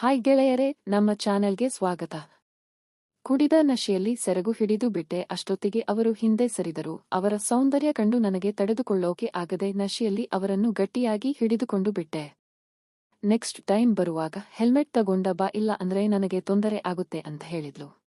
Hi ಗೆಳೆಯರೇ, ನಮ್ಮ ಚಾನೆಲ್ಗೆ ಸ್ವಾಗತ. ಕುಡಿದ ನಶೆಯಲ್ಲಿ ಸೆರಗು ಹಿಡಿದು ಬಿಟ್ಟೆ, ಅಷ್ಟೊತ್ತಿಗೆ ಅವರು ಹಿಂದೆ ಸರಿದರು. ಅವರ ಸೌಂದರ್ಯ ಕಂಡು ನನಗೆ ತಡೆದುಕೊಳ್ಳೋಕೆ ಆಗದೆ ನಶೆಯಲ್ಲಿ ಅವರನ್ನು ಗಟ್ಟಿಯಾಗಿ ಹಿಡಿದುಕೊಂಡು ಬಿಟ್ಟೆ. ನೆಕ್ಸ್ಟ್ ಟೈಮ್ ಬರುವಾಗ, ಹೆಲ್ಮೆಟ್ ತಗೊಂಡ ಬಾ, ಇಲ್ಲ ಅಂದ್ರೆ ನನಗೆ ತೊಂದರೆ ಆಗುತ್ತೆ ಅಂತ ಹೇಳಿದ್ಲು.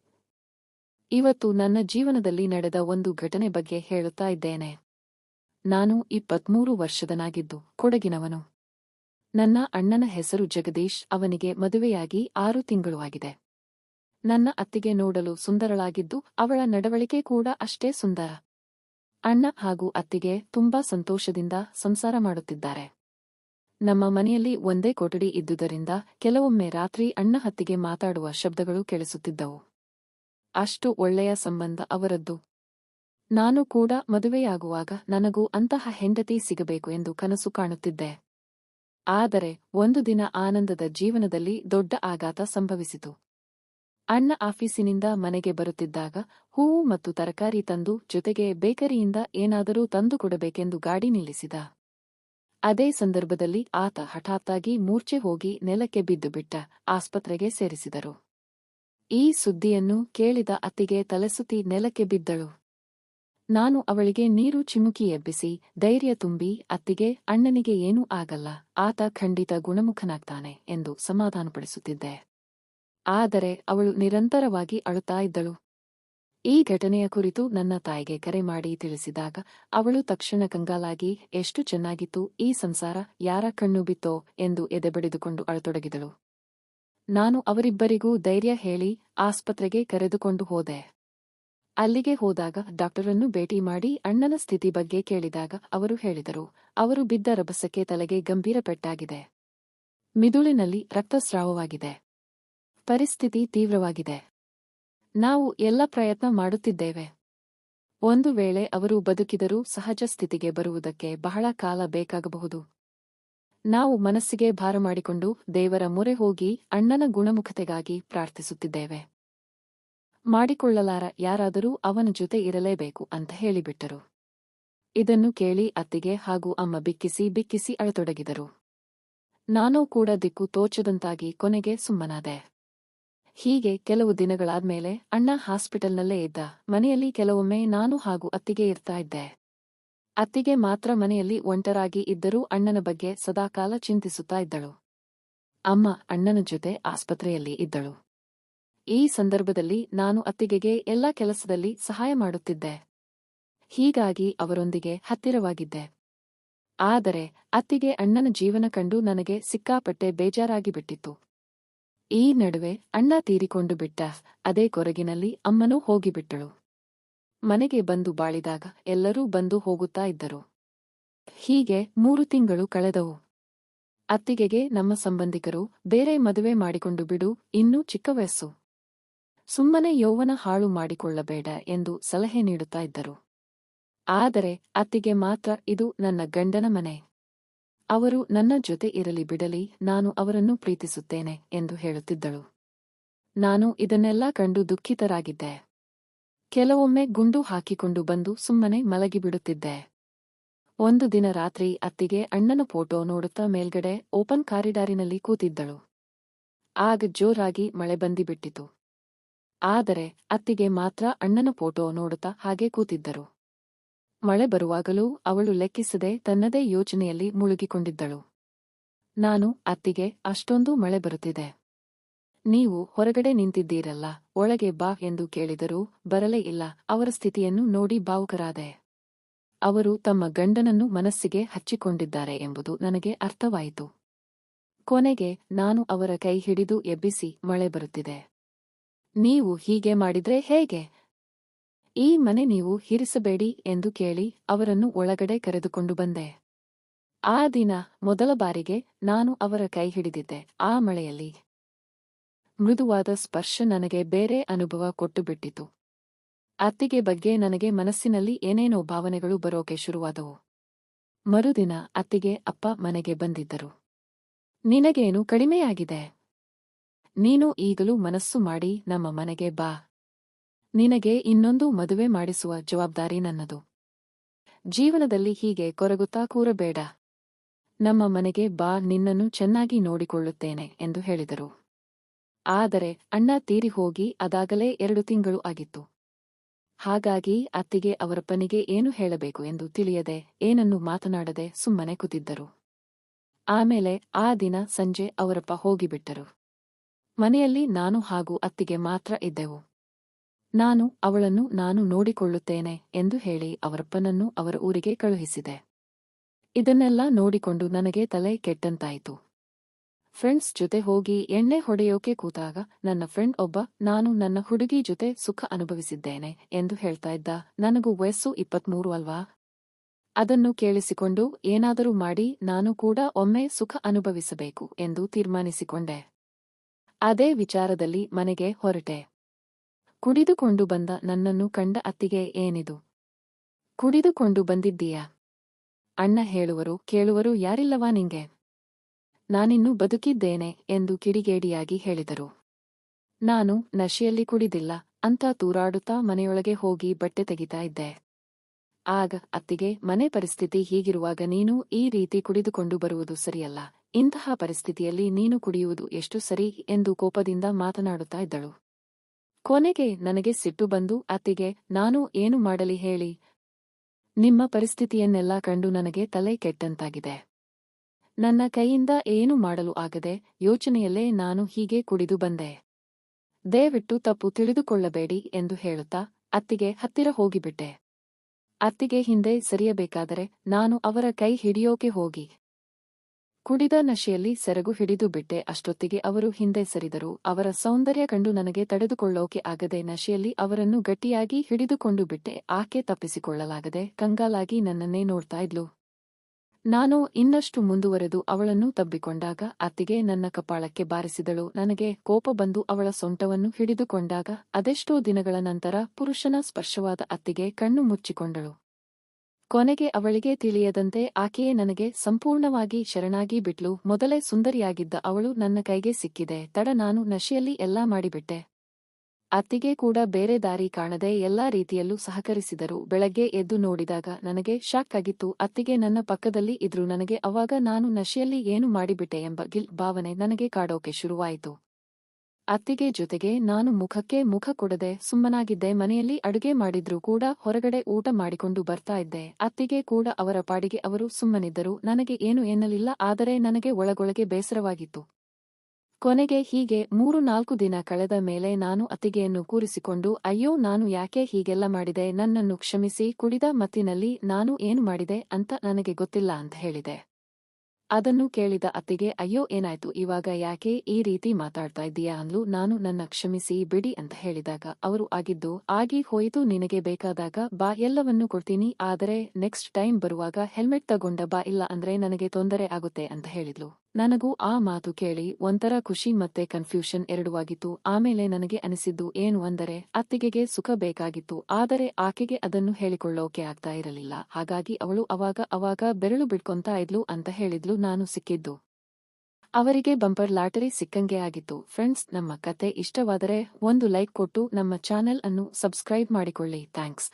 ಇವತ್ತು ನನ್ನ ಜೀವನದಲ್ಲಿ ನಡೆದ ಒಂದು ಘಟನೆ ಬಗ್ಗೆ ಹೇಳುತ್ತಾ ಇದ್ದೇನೆ. ನಾನು ಇಪ್ಪತ್ಮೂರು ವರ್ಷದನಾಗಿದ್ದು, ಕೊಡಗಿನವನು. ನನ್ನ ಅಣ್ಣನ ಹೆಸರು ಜಗದೀಶ್, ಅವನಿಗೆ ಮದುವೆಯಾಗಿ ಆರು ತಿಂಗಳು ಆಗಿದೆ. ನನ್ನ ಅತ್ತಿಗೆ ನೋಡಲು ಸುಂದರಳಾಗಿದ್ದು, ಅವಳ ನಡವಳಿಕೆ ಕೂಡ ಅಷ್ಟೇ ಸುಂದರ. ಅಣ್ಣ ಹಾಗೂ ಅತ್ತಿಗೆ ತುಂಬಾ ಸಂತೋಷದಿಂದ ಸಂಸಾರ ಮಾಡುತ್ತಿದ್ದಾರೆ. ನಮ್ಮ ಮನೆಯಲ್ಲಿ ಒಂದೇ ಕೊಠಡಿ ಇದ್ದುದರಿಂದ ಕೆಲವೊಮ್ಮೆ ರಾತ್ರಿ ಅಣ್ಣ ಹತ್ತಿಗೆ ಮಾತಾಡುವ ಶಬ್ದಗಳು ಕೇಳಿಸುತ್ತಿದ್ದವು. ಅಷ್ಟು ಒಳ್ಳೆಯ ಸಂಬಂಧ ಅವರದ್ದು. ನಾನು ಕೂಡ ಮದುವೆಯಾಗುವಾಗ ನನಗೂ ಅಂತಹ ಹೆಂಡತಿ ಸಿಗಬೇಕು ಎಂದು ಕನಸು ಕಾಣುತ್ತಿದ್ದೆ. ಆದರೆ ಒಂದು ದಿನ ಆನಂದದ ಜೀವನದಲ್ಲಿ ದೊಡ್ಡ ಆಘಾತ ಸಂಭವಿಸಿತು. ಅಣ್ಣ ಆಫೀಸಿನಿಂದ ಮನೆಗೆ ಬರುತ್ತಿದ್ದಾಗ ಹೂವು ಮತ್ತು ತರಕಾರಿ ತಂದು ಜೊತೆಗೆ ಬೇಕರಿಯಿಂದ ಏನಾದರೂ ತಂದು ಕೊಡಬೇಕೆಂದು ಗಾಡಿ ನಿಲ್ಲಿಸಿದ. ಅದೇ ಸಂದರ್ಭದಲ್ಲಿ ಆತ ಹಠಾತ್ತಾಗಿ ಮೂರ್ಛೆ ಹೋಗಿ ನೆಲಕ್ಕೆ ಬಿದ್ದುಬಿಟ್ಟ ಆಸ್ಪತ್ರೆಗೆ ಸೇರಿಸಿದರು. ಈ ಸುದ್ದಿಯನ್ನು ಕೇಳಿದ ಅತ್ತಿಗೆ ತಲೆಸುತ್ತಿ ನೆಲಕ್ಕೆ ಬಿದ್ದಳು. ನಾನು ಅವಳಿಗೆ ನೀರು ಚಿಮುಕಿ ಎಬ್ಬಿಸಿ ಧೈರ್ಯ ತುಂಬಿ ಅತ್ತಿಗೆ, ಅಣ್ಣನಿಗೆ ಏನೂ ಆಗಲ್ಲ, ಆತ ಖಂಡಿತ ಗುಣಮುಖನಾಗ್ತಾನೆ ಎಂದು ಸಮಾಧಾನಪಡಿಸುತ್ತಿದ್ದೆ. ಆದರೆ ಅವಳು ನಿರಂತರವಾಗಿ ಅಳುತ್ತಾ ಇದ್ದಳು. ಈ ಘಟನೆಯ ಕುರಿತು ನನ್ನ ತಾಯಿಗೆ ಕರೆ ಮಾಡಿ ತಿಳಿಸಿದಾಗ ಅವಳು ತಕ್ಷಣ ಕಂಗಾಲಾಗಿ, ಎಷ್ಟು ಚೆನ್ನಾಗಿತ್ತು ಈ ಸಂಸಾರ, ಯಾರ ಕಣ್ಣು ಬಿತ್ತೋ? ಎಂದು ಎದೆಬಡಿದುಕೊಂಡು ಅಳತೊಡಗಿದಳು. ನಾನು ಅವರಿಬ್ಬರಿಗೂ ಧೈರ್ಯ ಹೇಳಿ ಆಸ್ಪತ್ರೆಗೆ ಕರೆದುಕೊಂಡು ಹೋದೆ. ಅಲ್ಲಿಗೆ ಹೋದಾಗ ಡಾಕ್ಟರನ್ನು ಭೇಟಿ ಮಾಡಿ ಅಣ್ಣನ ಸ್ಥಿತಿ ಬಗ್ಗೆ ಕೇಳಿದಾಗ ಅವರು ಹೇಳಿದರು, ಅವರು ಬಿದ್ದ ರಭಸಕ್ಕೆ ತಲೆಗೆ ಗಂಭೀರ ಪೆಟ್ಟಾಗಿದೆ. ಮಿದುಳಿನಲ್ಲಿ ರಕ್ತಸ್ರಾವವಾಗಿದೆ. ಪರಿಸ್ಥಿತಿ ತೀವ್ರವಾಗಿದೆ. ನಾವು ಎಲ್ಲ ಪ್ರಯತ್ನ ಮಾಡುತ್ತಿದ್ದೇವೆ. ಒಂದು ವೇಳೆ ಅವರು ಬದುಕಿದರೂ ಸಹಜ ಸ್ಥಿತಿಗೆ ಬರುವುದಕ್ಕೆ ಬಹಳ ಕಾಲ ಬೇಕಾಗಬಹುದು. ನಾವು ಮನಸ್ಸಿಗೆ ಭಾರ ಮಾಡಿಕೊಂಡು ದೇವರ ಮೊರೆ ಹೋಗಿ ಅಣ್ಣನ ಗುಣಮುಖತೆಗಾಗಿ ಪ್ರಾರ್ಥಿಸುತ್ತಿದ್ದೇವೆ. ಮಾಡಿಕೊಳ್ಳಲಾರ ಯಾರಾದರೂ ಅವನ ಜೊತೆ ಇರಲೇಬೇಕು ಅಂತ ಹೇಳಿಬಿಟ್ಟರು. ಇದನ್ನು ಕೇಳಿ ಅತ್ತಿಗೆ ಹಾಗೂ ಅಮ್ಮ ಬಿಕ್ಕಿಸಿ ಬಿಕ್ಕಿಸಿ ಅಳತೊಡಗಿದರು. ನಾನೂ ಕೂಡ ದಿಕ್ಕು ತೋಚದಂತಾಗಿ ಕೊನೆಗೆ ಸುಮ್ಮನಾದೆ. ಹೀಗೆ ಕೆಲವು ದಿನಗಳಾದ್ಮೇಲೆ ಅಣ್ಣ ಹಾಸ್ಪಿಟಲ್ನಲ್ಲೇ ಇದ್ದ ಮನೆಯಲ್ಲಿ ಕೆಲವೊಮ್ಮೆ ನಾನು ಹಾಗೂ ಅತ್ತಿಗೆ ಇರ್ತಾ ಇದ್ದೆ. ಅತ್ತಿಗೆ ಮಾತ್ರ ಮನೆಯಲ್ಲಿ ಒಂಟರಾಗಿ ಇದ್ದರೂ ಅಣ್ಣನ ಬಗ್ಗೆ ಸದಾಕಾಲ ಚಿಂತಿಸುತ್ತಾ ಇದ್ದಳು. ಅಮ್ಮ ಅಣ್ಣನ ಜೊತೆ ಆಸ್ಪತ್ರೆಯಲ್ಲಿ ಇದ್ದಳು. ಈ ಸಂದರ್ಭದಲ್ಲಿ ನಾನು ಅತ್ತಿಗೆಗೆ ಎಲ್ಲ ಕೆಲಸದಲ್ಲಿ ಸಹಾಯ ಮಾಡುತ್ತಿದ್ದೆ. ಹೀಗಾಗಿ ಅವರೊಂದಿಗೆ ಹತ್ತಿರವಾಗಿದ್ದೆ. ಆದರೆ ಅತ್ತಿಗೆ ಅಣ್ಣನ ಜೀವನ ಕಂಡು ನನಗೆ ಸಿಕ್ಕಾಪಟ್ಟೆ ಬೇಜಾರಾಗಿ ಬಿಟ್ಟಿತ್ತು ಈ ನಡುವೆ ಅಣ್ಣ ತೀರಿಕೊಂಡು ಬಿಟ್ಟ ಅದೇ ಕೊರಗಿನಲ್ಲಿ ಅಮ್ಮನೂ ಹೋಗಿಬಿಟ್ಟಳು. ಮನೆಗೆ ಬಂದು ಬಾಳಿದಾಗ ಎಲ್ಲರೂ ಬಂದು ಹೋಗುತ್ತಾ ಇದ್ದರು. ಹೀಗೆ ಮೂರು ತಿಂಗಳು ಕಳೆದವು. ಅತ್ತಿಗೆಗೆ ನಮ್ಮ ಸಂಬಂಧಿಕರು ಬೇರೆ ಮದುವೆ ಮಾಡಿಕೊಂಡು ಬಿಡು, ಇನ್ನೂ ಚಿಕ್ಕ ವಯಸ್ಸು. ಸುಮ್ಮನೆ ಯೌವನ ಹಾಳು ಮಾಡಿಕೊಳ್ಳಬೇಡ ಎಂದು ಸಲಹೆ ನೀಡುತ್ತಾ ಇದ್ದರು. ಆದರೆ ಅತ್ತಿಗೆ ಮಾತ್ರ ಇದು ನನ್ನ ಗಂಡನ ಮನೆ. ಅವರು ನನ್ನ ಜೊತೆ ಇರಲಿ ಬಿಡಲಿ, ನಾನು ಅವರನ್ನು ಪ್ರೀತಿಸುತ್ತೇನೆ ಎಂದು ಹೇಳುತ್ತಿದ್ದಳು. ನಾನು ಇದನ್ನೆಲ್ಲ ಕಂಡು ದುಃಖಿತರಾಗಿದ್ದೆ. ಕೆಲವೊಮ್ಮೆ ಗುಂಡು ಹಾಕಿಕೊಂಡು ಬಂದು ಸುಮ್ಮನೆ ಮಲಗಿಬಿಡುತ್ತಿದ್ದೆ. ಒಂದು ದಿನ ರಾತ್ರಿ ಅತ್ತಿಗೆ ಅಣ್ಣನ ಫೋಟೋ ನೋಡುತ್ತಾ ಮೇಲ್ಗಡೆ ಓಪನ್ ಕಾರಿಡಾರಿನಲ್ಲಿ ಕೂತಿದ್ದಳು. ಆಗ ಜೋರಾಗಿ ಮಳೆ ಬಂದಿಬಿಟ್ಟಿತು. ಆದರೆ ಅತ್ತಿಗೆ ಮಾತ್ರ ಅಣ್ಣನ ಫೋಟೋ ನೋಡುತ್ತಾ ಹಾಗೆ ಕೂತಿದ್ದರು. ಮಳೆ ಬರುವಾಗಲೂ ಅವಳು ಲೆಕ್ಕಿಸದೆ ತನ್ನದೇ ಯೋಚನೆಯಲ್ಲಿ ಮುಳುಗಿಕೊಂಡಿದ್ದಳು. ನಾನು ಅತ್ತಿಗೆ ಅಷ್ಟೊಂದು ಮಳೆ ಬರುತ್ತಿದೆ. ನೀವು ಹೊರಗಡೆ ನಿಂತಿದ್ದೀರಲ್ಲ, ಒಳಗೆ ಬಾ ಎಂದು ಕೇಳಿದರೂ ಬರಲೇ ಇಲ್ಲ, ಅವರ ಸ್ಥಿತಿಯನ್ನು ನೋಡಿ ಭಾವುಕರಾದೆ. ಅವರು ತಮ್ಮ ಗಂಡನನ್ನು ಮನಸ್ಸಿಗೆ ಹಚ್ಚಿಕೊಂಡಿದ್ದಾರೆ ಎಂಬುದು ನನಗೆ ಅರ್ಥವಾಯಿತು. ಕೊನೆಗೆ ನಾನು ಅವರ ಕೈ ಹಿಡಿದು ಎಬ್ಬಿಸಿ, ಮಳೆ ಬರುತ್ತಿದೆ. ನೀವು ಹೀಗೆ ಮಾಡಿದ್ರೆ ಹೇಗೆ? ಈ ಮನೆ ನೀವು ಹಿರಿಸಬೇಡಿ ಎಂದು ಕೇಳಿ ಅವರನ್ನು ಒಳಗಡೆ ಕರೆದುಕೊಂಡು ಬಂದೆ. ಆ ದಿನ ಮೊದಲ ಬಾರಿಗೆ ನಾನು ಅವರ ಕೈ ಹಿಡಿದಿದ್ದೆ, ಆ ಮಳೆಯಲ್ಲಿ. ಮೃದುವಾದ ಸ್ಪರ್ಶ ನನಗೆ ಬೇರೆ ಅನುಭವ ಕೊಟ್ಟುಬಿಟ್ಟಿತು. ಅತ್ತಿಗೆ ಬಗ್ಗೆ ನನಗೆ ಮನಸ್ಸಿನಲ್ಲಿ ಏನೇನೋ ಭಾವನೆಗಳು ಬರೋಕೆ ಶುರುವಾದವು. ಮರುದಿನ ಅತ್ತಿಗೆ ಅಪ್ಪ ಮನೆಗೆ ಬಂದಿದ್ದರು. ನಿನಗೇನು ಕಡಿಮೆಯಾಗಿದೆ? ನೀನು ಈಗಲೂ ಮನಸ್ಸು ಮಾಡಿ ನಮ್ಮ ಮನೆಗೆ ಬಾ. ನಿನಗೆ ಇನ್ನೊಂದು ಮದುವೆ ಮಾಡಿಸುವ ಜವಾಬ್ದಾರಿ ನನ್ನದು. ಜೀವನದಲ್ಲಿ ಹೀಗೆ ಕೊರಗುತ್ತಾ ಕೂರಬೇಡ. ನಮ್ಮ ಮನೆಗೆ ಬಾ ನಿನ್ನನ್ನು ಚೆನ್ನಾಗಿ ನೋಡಿಕೊಳ್ಳುತ್ತೇನೆ ಎಂದು ಹೇಳಿದರು. ಆದರೆ ಅಣ್ಣ ತೀರಿ ಹೋಗಿ ಅದಾಗಲೇ ಎರಡು ತಿಂಗಳು ಆಗಿತ್ತು. ಹಾಗಾಗಿ ಅತ್ತಿಗೆ ಅವರಪ್ಪನಿಗೆ ಏನು ಹೇಳಬೇಕು ಎಂದು ತಿಳಿಯದೆ ಏನನ್ನು ಮಾತನಾಡದೆ ಸುಮ್ಮನೆ ಕೂತಿದ್ದರು. ಆಮೇಲೆ ಆ ದಿನ ಸಂಜೆ ಅವರಪ್ಪ ಹೋಗಿಬಿಟ್ಟರು. ಮನೆಯಲ್ಲಿ ನಾನು ಹಾಗೂ ಅತ್ತಿಗೆ ಮಾತ್ರ ಇದ್ದೆವು. ನಾನು ಅವಳನ್ನು ನಾನು ನೋಡಿಕೊಳ್ಳುತ್ತೇನೆ ಎಂದು ಹೇಳಿ ಅವರಪ್ಪನನ್ನು ಅವರ ಊರಿಗೆ ಕಳುಹಿಸಿದೆ. ಇದನ್ನೆಲ್ಲ ನೋಡಿಕೊಂಡು ನನಗೆ ತಲೆ ಕೆಟ್ಟಂತಾಯಿತು. ಫ್ರೆಂಡ್ಸ್ ಜೊತೆ ಹೋಗಿ ಎಣ್ಣೆ ಹೊಡೆಯೋಕೆ ಕೂತಾಗ ನನ್ನ ಫ್ರೆಂಡ್ ಒಬ್ಬ, ನಾನು ನನ್ನ ಹುಡುಗಿ ಜೊತೆ ಸುಖ ಅನುಭವಿಸಿದ್ದೇನೆ ಎಂದು ಹೇಳ್ತಾ ಇದ್ದ. ನನಗೂ ವಯಸ್ಸು ಇಪ್ಪತ್ಮೂರು ಅಲ್ವಾ? ಅದನ್ನು ಕೇಳಿಸಿಕೊಂಡು ಏನಾದರೂ ಮಾಡಿ ನಾನು ಕೂಡ ಒಮ್ಮೆ ಸುಖ ಅನುಭವಿಸಬೇಕು ಎಂದು ತೀರ್ಮಾನಿಸಿಕೊಂಡೆ. ಅದೇ ವಿಚಾರದಲ್ಲಿ ಮನೆಗೆ ಹೊರಟೆ. ಕುಡಿದುಕೊಂಡು ಬಂದ ನನ್ನನ್ನು ಕಂಡ ಅತ್ತಿಗೆ, ಏನಿದು? ಕುಡಿದುಕೊಂಡು ಬಂದಿದ್ದೀಯಾ? ಅಣ್ಣ ಹೇಳುವರು, ಕೇಳುವರು ಯಾರಿಲ್ಲವಾ ನಿಂಗೆ? ನಾನಿನ್ನು ಬದುಕಿದ್ದೇನೆ ಎಂದು ಕಿಡಿಗೇಡಿಯಾಗಿ ಹೇಳಿದರು. ನಾನು ನಶೆಯಲ್ಲಿ ಕುಡಿದಿಲ್ಲ ಅಂತ ತೂರಾಡುತ್ತಾ ಮನೆಯೊಳಗೆ ಹೋಗಿ ಬಟ್ಟೆ ತೆಗಿತಾ ಇದ್ದೆ. ಆಗ ಅತ್ತಿಗೆ, ಮನೆ ಪರಿಸ್ಥಿತಿ ಹೀಗಿರುವಾಗ ನೀನು ಈ ರೀತಿ ಕುಡಿದುಕೊಂಡು ಬರುವುದು ಸರಿಯಲ್ಲ, ಇಂತಹ ಪರಿಸ್ಥಿತಿಯಲ್ಲಿ ನೀನು ಕುಡಿಯುವುದು ಎಷ್ಟು ಸರಿ ಎಂದು ಕೋಪದಿಂದ ಮಾತನಾಡುತ್ತಾ ಇದ್ದಳು. ಕೊನೆಗೆ ನನಗೆ ಸಿಟ್ಟು ಬಂದು, ಅತ್ತಿಗೆ, ನಾನು ಏನು ಮಾಡಲಿ ಹೇಳಿ. ನಿಮ್ಮ ಪರಿಸ್ಥಿತಿಯನ್ನೆಲ್ಲ ಕಂಡು ನನಗೆ ತಲೆ ಕೆಟ್ಟಂತಾಗಿದೆ. ನನ್ನ ಕೈಯಿಂದ ಏನು ಮಾಡಲು ಆಗದೆ ಯೋಚನೆಯಲ್ಲೇ ನಾನು ಹೀಗೆ ಕುಡಿದು ಬಂದೆ. ದಯವಿಟ್ಟು ತಪ್ಪು ತಿಳಿದುಕೊಳ್ಳಬೇಡಿ ಎಂದು ಹೇಳುತ್ತಾ ಅತ್ತಿಗೆ ಹತ್ತಿರ ಹೋಗಿಬಿಟ್ಟೆ. ಅತ್ತಿಗೆ ಹಿಂದೆ ಸರಿಯಬೇಕಾದರೆ ನಾನು ಅವರ ಕೈ ಹಿಡಿಯೋಕೆ ಹೋಗಿ. ಕುಡಿದ ನಶೆಯಲ್ಲಿ ಸೆರಗು ಹಿಡಿದು ಬಿಟ್ಟೆ. ಅಷ್ಟೊತ್ತಿಗೆ ಅವರು ಹಿಂದೆ ಸರಿದರು. ಅವರ ಸೌಂದರ್ಯ ಕಂಡು ನನಗೆ ತಡೆದುಕೊಳ್ಳೋಕೆ ಆಗದೆ ನಶೆಯಲ್ಲಿ ಅವರನ್ನು ಗಟ್ಟಿಯಾಗಿ ಹಿಡಿದುಕೊಂಡು ಬಿಟ್ಟೆ. ಆಕೆ ತಪ್ಪಿಸಿಕೊಳ್ಳಲಾಗದೆ ಕಂಗಾಲಾಗಿ ನನ್ನನ್ನೇ ನೋಡ್ತಾ ಇದ್ಲು. ನಾನು ಇನ್ನಷ್ಟು ಮುಂದುವರೆದು ಅವಳನ್ನು ತಬ್ಬಿಕೊಂಡಾಗ ಅತ್ತಿಗೆ ನನ್ನ ಕಪಾಳಕ್ಕೆ ಬಾರಿಸಿದಳು. ನನಗೆ ಕೋಪ ಬಂದು ಅವಳ ಸೊಂಟವನ್ನು ಹಿಡಿದುಕೊಂಡಾಗ ಅದೆಷ್ಟೋ ದಿನಗಳ ನಂತರ ಪುರುಷನ ಸ್ಪರ್ಶವಾದ ಅತ್ತಿಗೆ ಕಣ್ಣು ಮುಚ್ಚಿಕೊಂಡಳು. ಕೊನೆಗೆ ಅವಳಿಗೆ ತಿಳಿಯದಂತೆ ಆಕೆಯೇ ನನಗೆ ಸಂಪೂರ್ಣವಾಗಿ ಶರಣಾಗಿ ಬಿಟ್ಲು. ಮೊದಲೇ ಸುಂದರಿಯಾಗಿದ್ದ ಅವಳು ನನ್ನ ಕೈಗೆ ಸಿಕ್ಕಿದೆ. ತಡ ನಾನು ನಶೆಯಲ್ಲಿ ಎಲ್ಲಾ ಮಾಡಿಬಿಟ್ಟೆ. ಅತ್ತಿಗೆ ಕೂಡ ಬೇರೆ ದಾರಿ ಕಾಣದೆ ಎಲ್ಲಾ ರೀತಿಯಲ್ಲೂ ಸಹಕರಿಸಿದರು. ಬೆಳಗ್ಗೆ ಎದ್ದು ನೋಡಿದಾಗ ನನಗೆ ಶಾಕ್ ಆಗಿತ್ತು. ಅತ್ತಿಗೆ ನನ್ನ ಪಕ್ಕದಲ್ಲಿ ಇದ್ರು. ನನಗೆ ಅವಾಗ ನಾನು ನಶೆಯಲ್ಲಿ ಏನು ಮಾಡಿಬಿಟ್ಟೆ ಎಂಬ ಗಿಲ್ ಭಾವನೆ ನನಗೆ ಕಾಡೋಕೆ ಶುರುವಾಯಿತು. ಅತ್ತಿಗೆ ಜೊತೆಗೆ ನಾನು ಮುಖಕ್ಕೆ ಮುಖ ಕೊಡದೆ ಸುಮ್ಮನಾಗಿದ್ದೆ. ಮನೆಯಲ್ಲಿ ಅಡುಗೆ ಮಾಡಿದ್ರೂ ಕೂಡ ಹೊರಗಡೆ ಊಟ ಮಾಡಿಕೊಂಡು ಬರ್ತಾ ಇದ್ದೆ. ಅತ್ತಿಗೆ ಕೂಡ ಅವರ ಪಾಡಿಗೆ ಅವರು ಸುಮ್ಮನಿದ್ದರು. ನನಗೆ ಏನು ಎನ್ನಲಿಲ್ಲ. ಆದರೆ ನನಗೆ ಒಳಗೊಳಗೆ ಬೇಸರವಾಗಿತ್ತು. ಕೊನೆಗೆ ಹೀಗೆ ಮೂರು ನಾಲ್ಕು ದಿನ ಕಳೆದ ಮೇಲೆ ನಾನು ಅತ್ತಿಗೆಯನ್ನು ಕೂರಿಸಿಕೊಂಡು, ಅಯ್ಯೋ, ನಾನು ಯಾಕೆ ಹೀಗೆಲ್ಲ ಮಾಡಿದೆ? ನನ್ನನ್ನು ಕ್ಷಮಿಸಿ, ಕುಡಿದ ಮತ್ತಿನಲ್ಲಿ ನಾನು ಏನು ಮಾಡಿದೆ ಅಂತ ನನಗೆ ಗೊತ್ತಿಲ್ಲ ಅಂತ ಹೇಳಿದೆ. ಅದನ್ನು ಕೇಳಿದ ಅತ್ತಿಗೆ ಅಯ್ಯೋ, ಏನಾಯ್ತು? ಇವಾಗ ಯಾಕೆ ಈ ರೀತಿ ಮಾತಾಡ್ತಾ ಇದ್ದೀಯಾ? ಅಂದ್ಲು. ನಾನು ನನ್ನ ಕ್ಷಮಿಸಿ, ಬಿಡಿ ಅಂತ ಹೇಳಿದಾಗ ಅವರು ಆಗಿದ್ದು, ಆಗಿ ಹೋಯಿತು. ನಿನಗೆ ಬೇಕಾದಾಗ ಬಾ, ಎಲ್ಲವನ್ನೂ ಕೊಡ್ತೀನಿ. ಆದರೆ, ನೆಕ್ಸ್ಟ್ ಟೈಮ್ ಬರುವಾಗ ಹೆಲ್ಮೆಟ್ ತಗೊಂಡ ಬಾ, ಇಲ್ಲ ಅಂದ್ರೆ ನನಗೆ ತೊಂದರೆ ಆಗುತ್ತೆ ಅಂತ ಹೇಳಿದ್ಲು. ನನಗೂ ಆ ಮಾತು ಕೇಳಿ ಒಂಥರ ಖುಷಿ ಮತ್ತೆ ಕನ್ಫ್ಯೂಷನ್ ಎರಡುವಾಗಿತ್ತು. ಆಮೇಲೆ ನನಗೆ ಅನಿಸಿದ್ದು ಏನು ಅಂದರೆ, ಅತ್ತಿಗೆಗೆ ಸುಖ ಬೇಕಾಗಿತ್ತು. ಆದರೆ ಆಕೆಗೆ ಅದನ್ನು ಹೇಳಿಕೊಳ್ಳೋಕೆ ಆಗ್ತಾ ಇರಲಿಲ್ಲ. ಹಾಗಾಗಿ ಅವಳು ಅವಾಗ ಅವಾಗ ಬೆರಳು ಬಿಡ್ಕೊಂತಾ ಇದ್ಲು ಅಂತ ಹೇಳಿದ್ಲು ನಾನು ಸಿಕ್ಕಿದ್ದು. ಅವರಿಗೆ ಬಂಪರ್ ಲಾಟರಿ ಸಿಕ್ಕಂಗೆ ಆಗಿತ್ತು. ಫ್ರೆಂಡ್ಸ್ ನಮ್ಮ ಕತೆ ಇಷ್ಟವಾದರೆ ಒಂದು ಲೈಕ್ ಕೊಟ್ಟು ನಮ್ಮ ಚಾನೆಲ್ ಅನ್ನು ಸಬ್ಸ್ಕ್ರೈಬ್ ಮಾಡಿಕೊಳ್ಳಿ. ಥ್ಯಾಂಕ್ಸ್.